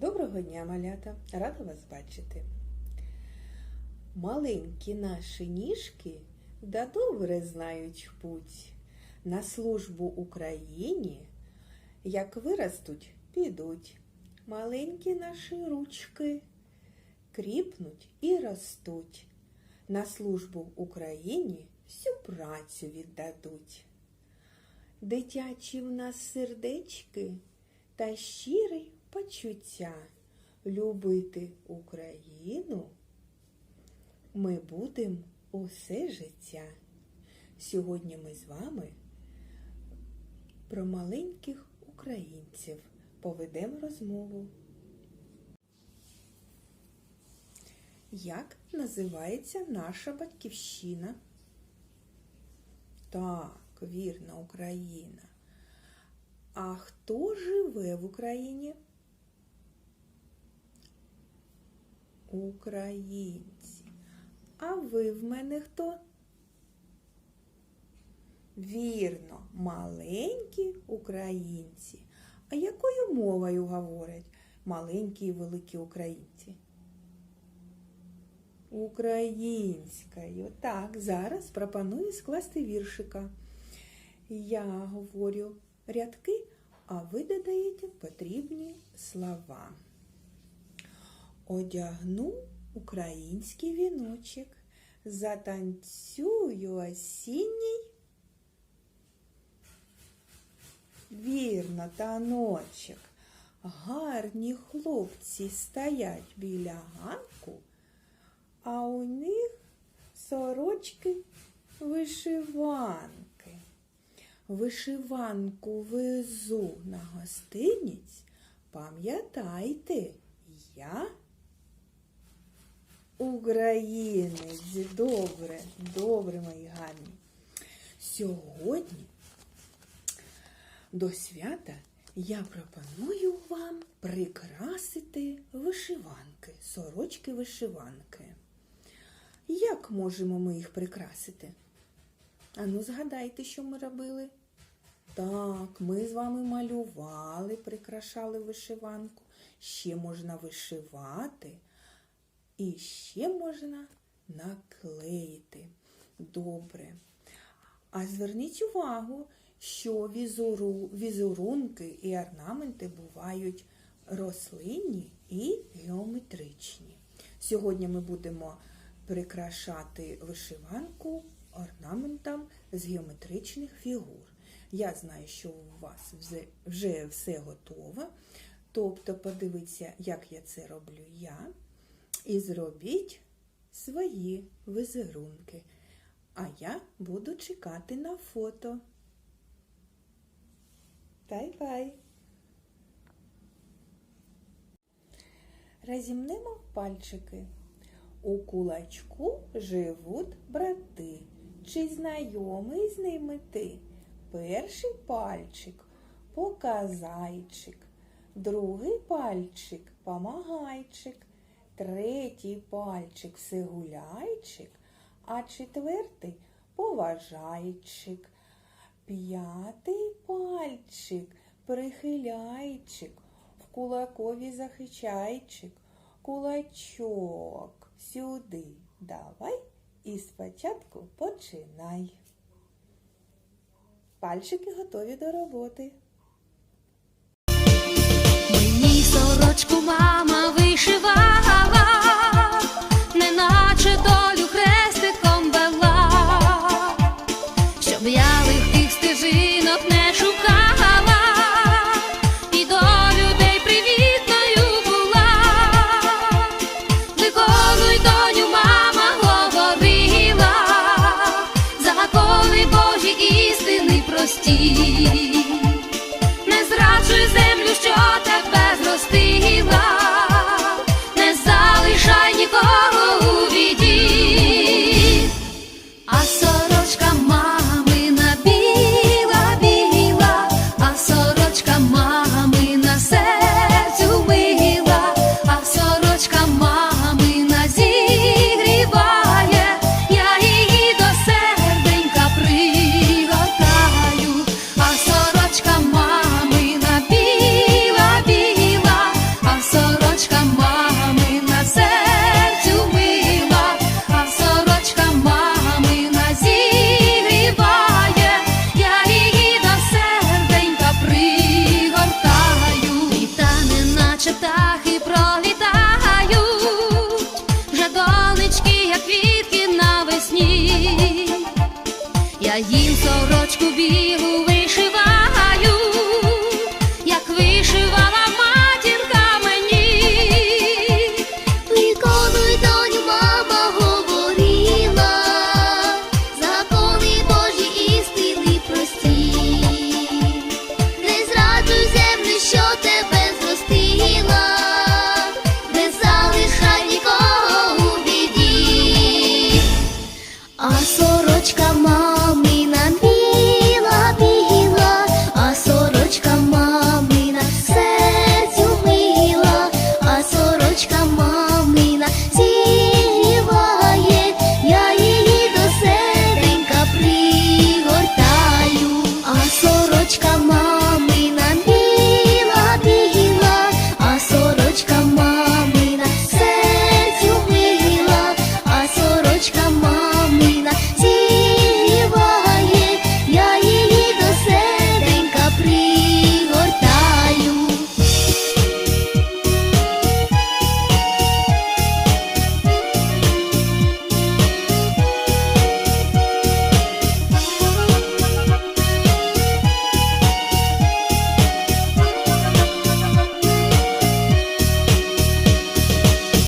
Доброго дня, малята! Рада вас бачити. Маленькі наші ніжки да добре знають путь. На службу Україні, як виростуть, підуть. Маленькі наші ручки кріпнуть і ростуть. На службу Україні всю працю віддадуть. Дитячі в нас сердечки та щирі почуття любити Україну ми будемо усе життя. Сьогодні ми з вами про маленьких українців поведемо розмову. Як називається наша батьківщина? Так, вірно, Україна. А хто живе в Україні? Українці. А ви в мене хто? Вірно, маленькі українці. А якою мовою говорять маленькі і великі українці? Українською. Так, зараз пропоную скласти віршика. Я говорю рядки, а ви додаєте потрібні слова. Одягну український віночок, затанцюю осінній. Вірно, таночок. Гарні хлопці стоять біля ганку, а у них сорочки вишиванки. Вишиванку везу на гостиніць. Пам'ятайте, я українець. Добре, добре, мої гарні. Сьогодні до свята я пропоную вам прикрасити вишиванки, сорочки вишиванки. Як можемо ми їх прикрасити? Ану, згадайте, що ми робили? Так, ми з вами малювали, прикрашали вишиванку. Ще можна вишивати. І ще можна наклеїти. Добре. А зверніть увагу, що візуру, візерунки і орнаменти бувають рослинні і геометричні. Сьогодні ми будемо прикрашати вишиванку орнаментом з геометричних фігур. Я знаю, що у вас вже- все готове. Тобто, подивіться, як я це роблю я. І зробіть свої візерунки. А я буду чекати на фото. Бай-бай! Розімнемо пальчики. У кулачку живуть брати. Чи знайомий з ними ти? Перший пальчик показайчик, другий пальчик помагайчик, третій пальчик всегуляйчик, а четвертий поважайчик, п'ятий пальчик прихиляйчик, в кулакові захичайчик, кулачок сюди давай і спочатку починай. Пальчики готові до роботи. Істини